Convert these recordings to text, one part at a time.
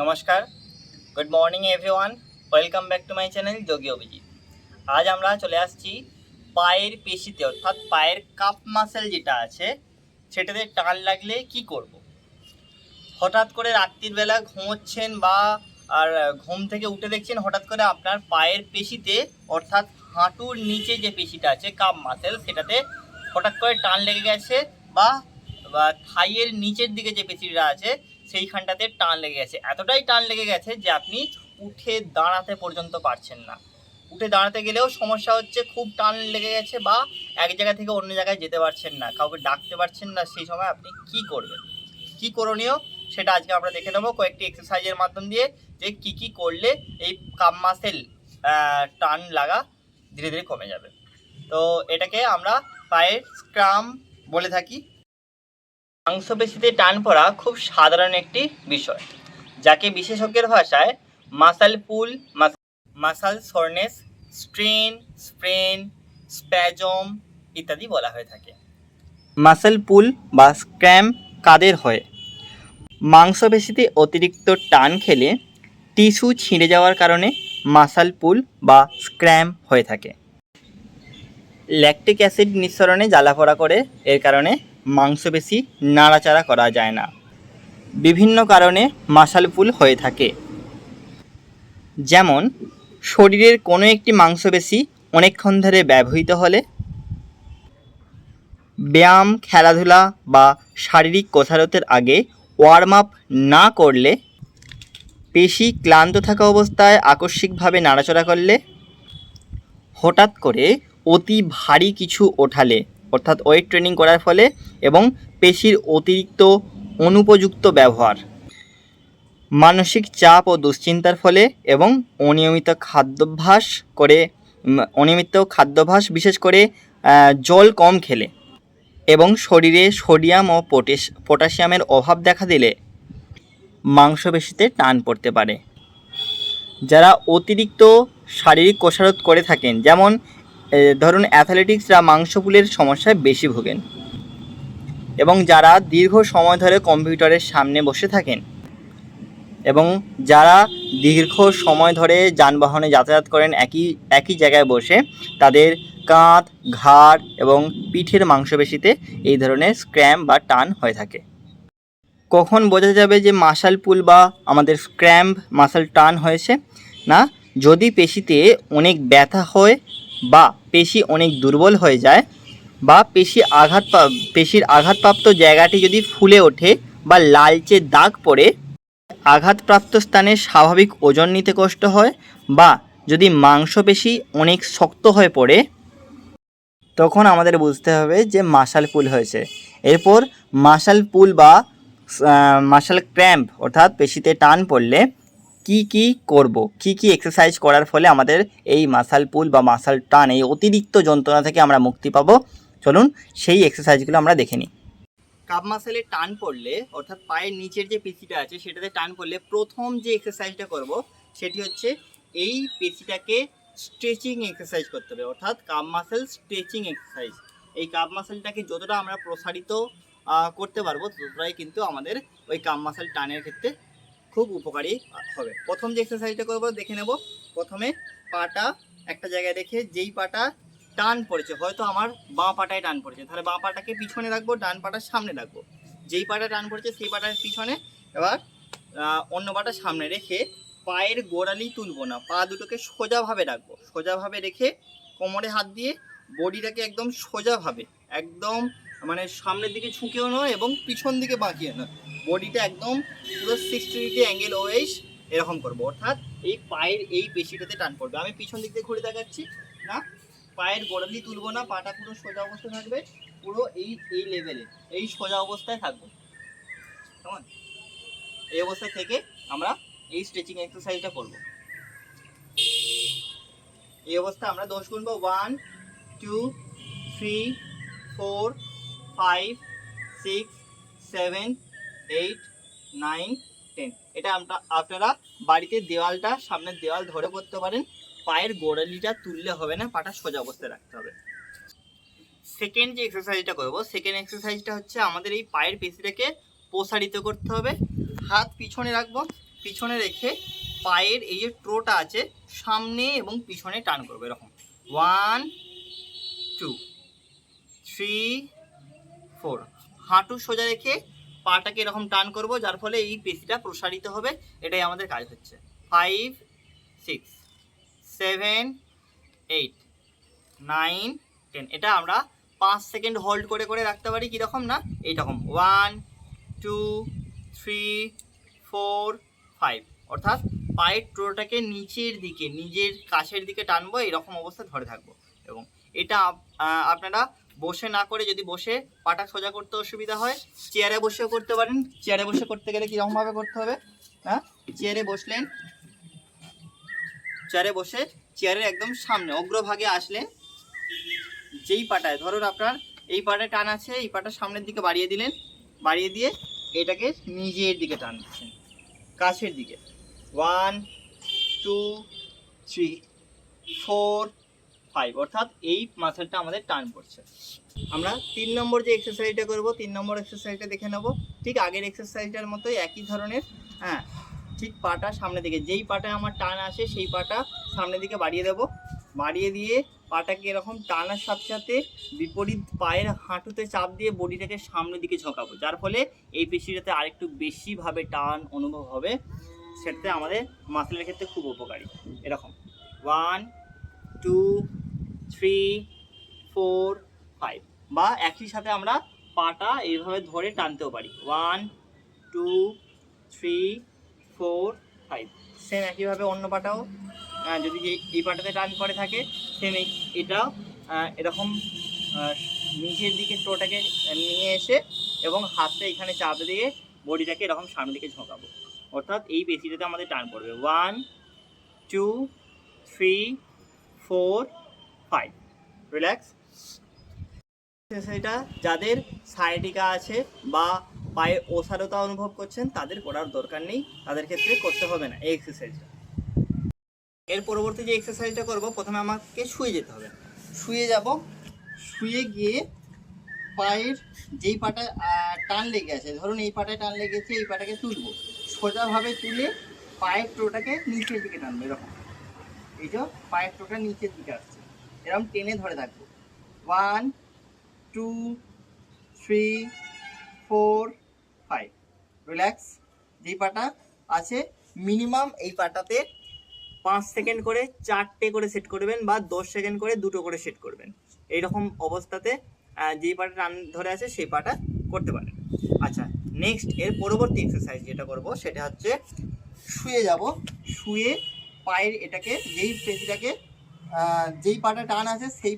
নমস্কার। Good morning everyone welcome back to my channel Yogi Abhijit আজ আমরা চলে আসছি পায়ের পেশিতে, অর্থাৎ পায়ের কাপ মাসেল যেটা আছে, সেটাতে টান লাগলে কি করব। হঠাৎ করে রাত্রির বেলা ঘুমোচ্ছেন বা, আর ঘুম থেকে উঠে দেখছেন, হঠাৎ করে আপনার পায়ের পেশিতে, অর্থাৎ হাঁটুর নিচে যে পেশিটা আছে কাপ মাসেল সেটাতে হঠাৎ করে টান লেগে গেছে বা থাইয়ের নিচের দিকে যে পেশিটা আছে সেইখানটাতে টান লেগে গেছে। এতটাই টান লেগে গেছে যে আপনি উঠে দাঁড়াতে পর্যন্ত পারছেন না। উঠে দাঁড়াতে গেলেও সমস্যা হচ্ছে, খুব টান লেগে গেছে বা এক জায়গা থেকে অন্য জায়গায় যেতে পারছেন না, কাউকে ডাকতে পারছেন না, সেই সময় আপনি কি করবেন? কি করণীয়? সেটা আজকে আমরা দেখে নেব কয়েকটি এক্সারসাইজের মাধ্যম দিয়ে যে কি কি করলে এই কাম মাসেল টান লাগা ধীরে ধীরে কমে যাবে। তো এটাকে আমরা পায়ের স্ক্রাম বলে থাকি। মাংসপেশিতে টান পড়া খুব সাধারণ একটি বিষয়, যাকে বিশেষজ্ঞের ভাষায় মাসাল পুল মাসাল সরনেস, স্ট্রেন, স্প্রেন, স্প্যাজম ইত্যাদি বলা হয়ে থাকে। মাসেল পুল বা স্ক্র্যাম কাদের হয়? মাংসপেশিতে অতিরিক্ত টান খেলে টিস্যু ছিঁড়ে যাওয়ার কারণে মাসাল পুল বা স্ক্র্যাম হয়ে থাকে। ল্যাকটিক অ্যাসিড নিঃসরণে জ্বালা জ্বালাপোড়া করে, এর কারণে মাংসপেশি নাড়াচাড়া করা যায় না। বিভিন্ন কারণে মাসাল পুল হয়ে থাকে। যেমন, শরীরের কোনো একটি মাংসপেশি অনেকক্ষণ ধরে ব্যবহৃত হলে ব্যায়াম, খেলাধুলা বা শারীরিক কসরতের আগে ওয়ার্ম আপ না করলে, পেশি ক্লান্ত থাকা অবস্থায় আকস্মিকভাবে নাড়াচড়া করলে হঠাৎ করে অতি ভারী কিছু ওঠালে অর্থাৎ ওয়েট ট্রেনিং করার ফলে এবং পেশির অতিরিক্ত অনুপযুক্ত ব্যবহার, মানসিক চাপ ও দুশ্চিন্তার ফলে এবং অনিয়মিত খাদ্যাভ্যাস করে অনিয়মিত খাদ্যাভ্যাস বিশেষ করে জল কম খেলে এবং শরীরে সোডিয়াম ও পটেশ, পটাশিয়ামের অভাব দেখা দিলে মাংসপেশিতে টান পড়তে পারে। যারা অতিরিক্ত শারীরিক কসরত করে থাকেন, যেমন ধরুন অ্যাথলেটিক্সরা মাংসপুলের সমস্যায় বেশি ভোগেন এবং যারা দীর্ঘ সময় ধরে কম্পিউটারের সামনে বসে থাকেন এবং যারা দীর্ঘ সময় ধরে যানবাহনে যাতায়াত করেন একই একই জায়গায় বসে, তাদের কাঁধ, ঘাড় এবং পিঠের মাংসপেশিতে এই ধরনের স্ক্র্যাম বা টান হয়ে থাকে। কখন বোঝা যাবে যে মাসাল পুল বা আমাদের স্ক্র্যাম্প মাসাল টান হয়েছে? না, যদি পেশিতে অনেক ব্যথা হয় বা পেশি অনেক দুর্বল হয়ে যায় বা পেশি আঘাত পেশির আঘাতপ্রাপ্ত জায়গাটি যদি ফুলে ওঠে বা লালচে দাগ পড়ে, আঘাতপ্রাপ্ত স্থানে স্বাভাবিক ওজন নিতে কষ্ট হয় বা যদি মাংসপেশি অনেক শক্ত হয়ে পড়ে, তখন আমাদের বুঝতে হবে যে মাসাল পুল হয়েছে। এরপর মাসাল পুল বা মাসাল ক্র্যাম্প অর্থাৎ পেশিতে টান পড়লে কি কি করব? কি কি এক্সারসাইজ করার ফলে আমাদের এই মাসাল পুল বা মাসাল টান এই অতিরিক্ত যন্ত্রণা থেকে আমরা মুক্তি পাবো? চলুন সেই এক্সারসাইজগুলো আমরা দেখে নিই। কাপ মাসেলে টান পড়লে অর্থাৎ পায়ের নিচের যে পেশিটা আছে, সেটাতে টান পড়লে প্রথম যে এক্সারসাইজটা করব, সেটি হচ্ছে এই পেশিটাকে স্ট্রেচিং এক্সারসাইজ করতে হবে, অর্থাৎ কাপ মাসেল স্ট্রেচিং এক্সারসাইজ এই কাপ মাসেলটাকে যতটা আমরা প্রসারিত করতে পারব, ততটাই কিন্তু আমাদের ওই কাপ মাসেল টানের ক্ষেত্রে খুব উপকারী হবে। প্রথম যে এক্সারসাইজটা করব, দেখে নেব। প্রথমে পাটা একটা জায়গায় রেখে যেই পাটা টান পড়েছে, হয়তো আমার বাঁ পাটায় টান পড়েছে, তাহলে বাঁ পাটাকে পিছনে রাখব, ডান পাটার সামনে রাখব। যেই পাটা টান পড়েছে, সেই পাটার পিছনে এবার অন্য পাটা সামনে রেখে পায়ের গোড়ালি তুলবো না, পা দুটোকে সোজাভাবে রাখব। সোজাভাবে রেখে কোমরে হাত দিয়ে বডিটাকে একদম সোজাভাবে, একদম মানে সামনের দিকে ঝুঁকেও নয় এবং পিছন দিকে বাঁকিয়ে নয়। বডিটা একদম পুরো সিক্সটি ডিগ্রি অ্যাঙ্গেল ওয়েস এরকম করব। অর্থাৎ এই পায়ের এই পেশিটাতে টান পড়বে। আমি পিছন দিক দিয়ে ঘুরে দেখাচ্ছি। না, পায়ের গোড়ালি তুলবো না, পাটা পুরো সোজা অবস্থায় থাকবে। পুরো এই এই লেভেলে এই সোজা অবস্থায় থাকব। কেমন? এই অবস্থায় থেকে আমরা এই স্ট্রেচিং এক্সারসাইজটা করব। এই অবস্থায় আমরা দশ গুনবো one two three four five six seven eight nine ten এটা আমরা আপনারা বাড়িতে দেওয়ালটা, সামনের দেওয়াল ধরে করতে পারেন। পায়ের গোড়ালিটা তুললে হবে না, পাটা সোজা অবস্থায় রাখতে হবে। সেকেন্ড যে এক্সারসাইজটা করব সেকেন্ড এক্সারসাইজটা হচ্ছে আমাদের এই পায়ের পেশিটাকে প্রসারিত করতে হবে। হাত পিছনে রাখব, পিছনে রেখে পায়ের এই যে ট্রোটা আছে, সামনে এবং পিছনে টান করব, এরকম। ওয়ান টু থ্রি ফোর হাঁটু সোজা রেখে পাটাকে এরকম টান করব, যার ফলে এই পেশিটা প্রসারিত হবে। এটাই আমাদের কাজ হচ্ছে। Five six seven eight nine ten এটা আমরা পাঁচ সেকেন্ড হোল্ড করে করে রাখতে পারি, কীরকম না? এইরকম। One two three four five অর্থাৎ পায়ের টোটাকে নিচের দিকে, নিজের কাছের দিকে টানবো এরকম অবস্থা ধরে থাকব। এবং এটা আপনারা বসে না করে যদি বসে, পাটা সোজা করতে অসুবিধা হয়, চেয়ারে বসেও করতে পারেন। চেয়ারে বসে করতে গেলে কীরকমভাবে করতে হবে? হ্যাঁ? চেয়ারে বসলেন। চেয়ারে বসে, চেয়ারের একদম সামনে, অগ্রভাগে আসলে যেই পাটায়, ধরুন আপনার এই পাটায় টান আছে, এই পাটা সামনের দিকে বাড়িয়ে দিলেন। বাড়িয়ে দিয়ে এটাকে নিজের দিকে টান দিচ্ছেন। কাছের দিকে। One two three four five অর্থাৎ এই মাসেলটা আমাদের টান পড়ছে আমরা তিন নম্বর যে এক্সারসাইজটা করব, তিন নম্বর এক্সারসাইজটা দেখে নেব। ঠিক আগের এক্সারসাইজটার মতোই একই ধরনের হ্যাঁ ঠিক পাটা সামনের দিকে। যেই পাটায় আমার টান আসে, সেই পাটা সামনের দিকে বাড়িয়ে দেব। বাড়িয়ে দিয়ে পাটাকে এরকম টানার সাথে সাথে বিপরীত পায়ের হাঁটুতে চাপ দিয়ে বডিটাকে সামনের দিকে ঝোঁকাবো। যার ফলে এই পেশিটাতে আরেকটু বেশিভাবে টান অনুভব হবে। সেটাতে আমাদের মাসেলের ক্ষেত্রে খুব উপকারী। এরকম। One two three four five বা একই সাথে আমরা পাটা এইভাবে ধরে টানতেও পারি। One two three four five same একইভাবে অন্য পাটাও যদি এই পাটাতে টান করে থাকে সেম এটাও এরকম নিচের দিকে টোটাকে নিয়ে এসে এবং হাতটা এখানে চাপ দিয়ে বডিটাকে এরকম সামনের দিকে ঝোঁকাবো। অর্থাৎ এই পেশিটাতে আমাদের টান পড়বে। One two three four five relax সেটা যাদের সাইটিকা আছে বা পায়ে ওসারতা অনুভব করছেন, তাদের করার দরকার নেই। তাদের ক্ষেত্রে করতে হবে না এই এক্সারসাইজটা এর পরবর্তী যে এক্সারসাইজটা করব, প্রথমে আমাকে শুয়ে যেতে হবে। শুয়ে যাব। শুয়ে গিয়ে পায়ের যেই পাটা টান লেগে আছে, ধরুন এই পাটায় টান লেগেছে এই পাটাকে তুলবো। সোজাভাবে তুলে পায়ের টোটাকে নিচের দিকে টানবো, এরকম। এই যে পায়ের টোটা নিচের দিকে আসছে। এরকম টেনে ধরে থাকব। One two three four five relax যেই পাটা আছে মিনিমাম এই পাটাতে পাঁচ সেকেন্ড করে চারটে করে সেট করবেন বা দশ সেকেন্ড করে দুটো করে সেট করবেন। এইরকম অবস্থাতে যেই পাটা টান ধরে আছে, সেই পাটা করতে পারেন। আচ্ছা নেক্সট এর পরবর্তী এক্সারসাইজ যেটা করব, সেটা হচ্ছে শুয়ে যাব। শুয়ে পায়ের এটাকে, যেই পেশিটাকে যেই পাটা টান আছে, সেই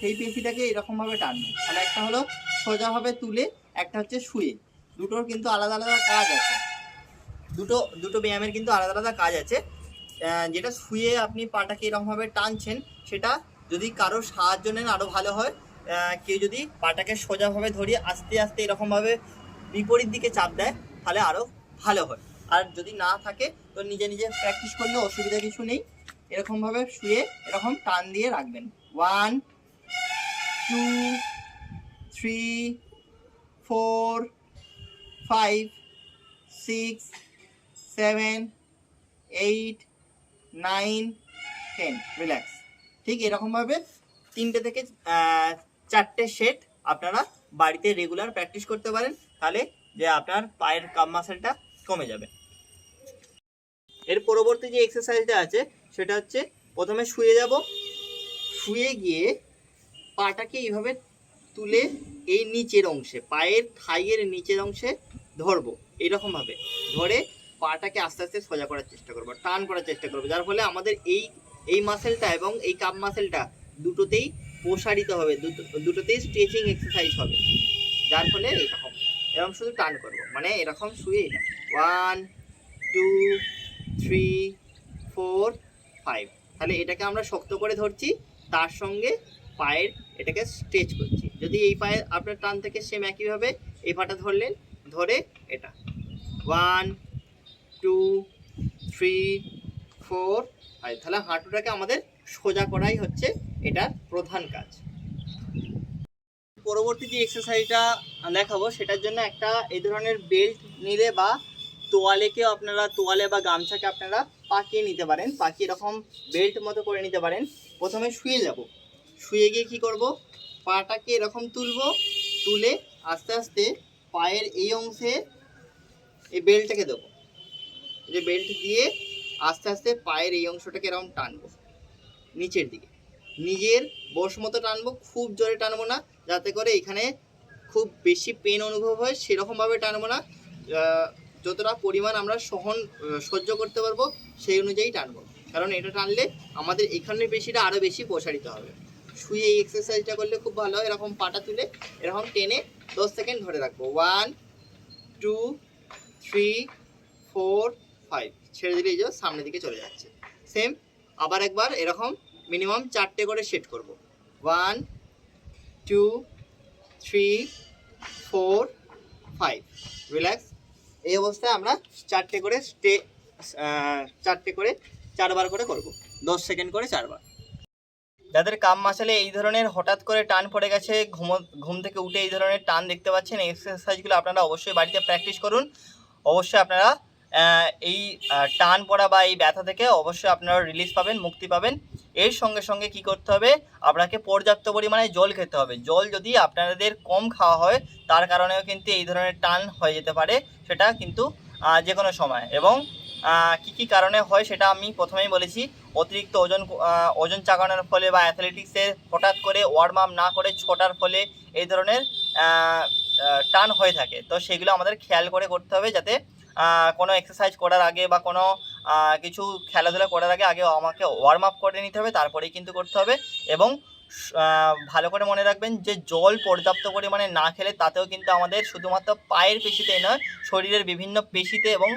সেই পেশিটাকে এরকমভাবে টানবে তাহলে একটা হলো সোজাভাবে তুলে, একটা হচ্ছে শুয়ে। দুটোর কিন্তু আলাদা আলাদা কাজ আছে। দুটো দুটো ব্যায়ামের কিন্তু আলাদা আলাদা কাজ আছে। যেটা শুয়ে আপনি পাটাকে এরকমভাবে টানছেন, সেটা যদি কারও সাহায্য নেন আরও ভালো হয়। কেউ যদি পাটাকে সোজাভাবে ধরিয়ে আস্তে আস্তে এরকমভাবে বিপরীত দিকে চাপ দেয়, তাহলে আরও ভালো হয়। আর যদি না থাকে, তো নিজে নিজে প্র্যাকটিস করলে অসুবিধা কিছু নেই। এরকমভাবে শুয়ে এরকম টান দিয়ে রাখবেন। One two three four five six seven eight nine ten relax ঠিক এরকমভাবে তিনটে থেকে চারটে সেট আপনারা বাড়িতে রেগুলার প্র্যাকটিস করতে পারেন। তাহলে যে আপনার পায়ের কাম মাসেলটা কমে যাবে। এর পরবর্তী যে এক্সারসাইজটা আছে সেটা হচ্ছে প্রথমে শুয়ে যাব। শুয়ে গিয়ে পাটাকে এইভাবে তুলে এই নিচের অংশে, পায়ের থাইয়ের নিচের অংশে ধরবো। এইরকমভাবে ধরে পাটাকে আস্তে আস্তে সোজা করার চেষ্টা করব, টান করার চেষ্টা করব। যার ফলে আমাদের এই এই মাসেলটা এবং এই কাপ মাসেলটা দুটোতেই প্রসারিত হবে দুটো, দুটোতেই স্ট্রেচিং এক্সারসাইজ হবে। যার ফলে এরকম এরকম শুধু টান করব। মানে এরকম শুয়ে one two three four five তাহলে এটাকে আমরা শক্ত করে ধরছি, তার সঙ্গে পায়ের এটাকে স্ট্রেচ করছি। যদি এই পায়ে আপনার টান থেকে সেম একইভাবে এই পাটা ধরলেন, ধরে এটা। One two three four five তাহলে হাঁটুটাকে আমাদের সোজা করাই হচ্ছে এটার প্রধান কাজ। পরবর্তী যে এক্সারসাইজটা দেখাবো, সেটার জন্য একটা এই ধরনের বেল্ট নিলে বা তোয়ালেকেও আপনারা, তোয়ালে বা গামছাকে আপনারা পাকিয়ে নিতে পারেন, পাকিয়ে এরকম বেল্ট মতো করে নিতে পারেন। প্রথমে শুয়ে যাব। শুয়ে গিয়ে কি করব? পাটাকে এরকম তুলবো, তুলে আস্তে আস্তে পায়ের এই অংশে এই বেল্টটাকে দেবো। যে বেল্ট দিয়ে আস্তে আস্তে পায়ের এই অংশটাকে এরকম টানবো, নিচের দিকে। নিজের বস মতো টানবো, খুব জোরে টানবো না, যাতে করে এখানে খুব বেশি পেন অনুভব হয়, সেরকমভাবে টানবো না। যতটা পরিমাণ আমরা সহন সহ্য করতে পারব সেই অনুযায়ী টানবো। কারণ এটা টানলে আমাদের এখানের পেশিটা আরও বেশি প্রসারিত হবে। শুয়ে এই এক্সারসাইজটা করলে খুব ভালো এরকম পাটা তুলে এরকম টেনে দশ সেকেন্ড ধরে রাখব। One two three four five ছেড়ে দিলে এই যে সামনের দিকে চলে যাচ্ছে। সেম আবার একবার এরকম মিনিমাম চারটে করে সেট করব। One two three four five relax এই অবস্থায় আমরা চারটে করে স্টে চারটে করে, চারবার করে করব। দশ সেকেন্ড করে চারবার। যাদের কাম মাসালে এই ধরনের হঠাৎ করে টান পড়ে গেছে, ঘুম ঘুম থেকে উঠে এই ধরনের টান দেখতে পাচ্ছেন এক্সারসাইজগুলো আপনারা অবশ্যই বাড়িতে প্র্যাকটিস করুন। অবশ্যই আপনারা এই টান পড়া বা এই ব্যথা থেকে অবশ্যই আপনারা রিলিজ পাবেন, মুক্তি পাবেন। এর সঙ্গে সঙ্গে কি করতে হবে? আপনাকে পর্যাপ্ত পরিমাণে জল খেতে হবে। জল যদি আপনাদের কম খাওয়া হয়, তার কারণেও কিন্তু এই ধরনের টান হয়ে যেতে পারে, সেটা কিন্তু যে কোনো সময়। এবং কি কি কারণে হয় সেটা আমি প্রথমেই বলেছি। অতিরিক্ত ওজন ওজন চাকানোর ফলে বা অ্যাথলেটিক্সে হঠাৎ করে ওয়ার্ম আপ না করে ছোটার ফলে এই ধরনের টান হয়ে থাকে। তো সেগুলো আমাদের খেয়াল করে করতে হবে যাতে কোনো এক্সারসাইজ করার আগে বা কোনো কিছু খেলাধুলা করার আগে আগে আমাকে ওয়ার্ম আপ করে নিতে হবে, তারপরেই কিন্তু করতে হবে। এবং ভালো করে মনে রাখবেন যে জল পর্যাপ্ত পরিমাণে না খেলে তাতেও কিন্তু আমাদের শুধুমাত্র পায়ের পেশিতেই নয়, শরীরের বিভিন্ন পেশিতে এবং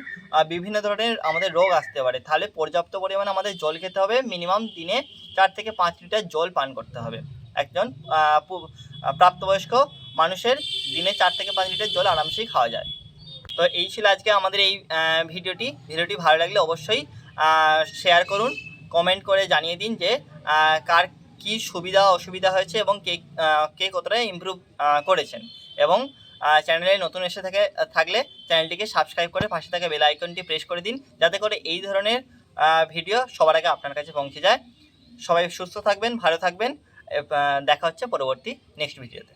বিভিন্ন ধরনের আমাদের রোগ আসতে পারে। তাহলে পর্যাপ্ত পরিমাণে আমাদের জল খেতে হবে, মিনিমাম দিনে চার থেকে পাঁচ লিটার জল পান করতে হবে। একজন প্রাপ্তবয়স্ক মানুষের দিনে চার থেকে পাঁচ লিটার জল আরামসেই খাওয়া যায়। তো এই ছিল আজকে আমাদের এই ভিডিওটি। ভিডিওটি ভালো লাগলে অবশ্যই শেয়ার করুন কমেন্ট করে জানিয়ে দিন যে কার কি সুবিধা, অসুবিধা হয়েছে এবং কে কে কতটা ইমপ্রুভ করেছেন। এবং চ্যানেলে নতুন এসে থাকে, থাকলে চ্যানেলটিকে সাবস্ক্রাইব করে পাশে থাকা বেল আইকনটি প্রেস করে দিন, যাতে করে এই ধরনের ভিডিও সবার আগে আপনার কাছে পৌঁছে যায়। সবাই সুস্থ থাকবেন, ভালো থাকবেন দেখা হচ্ছে পরবর্তী নেক্সট ভিডিওতে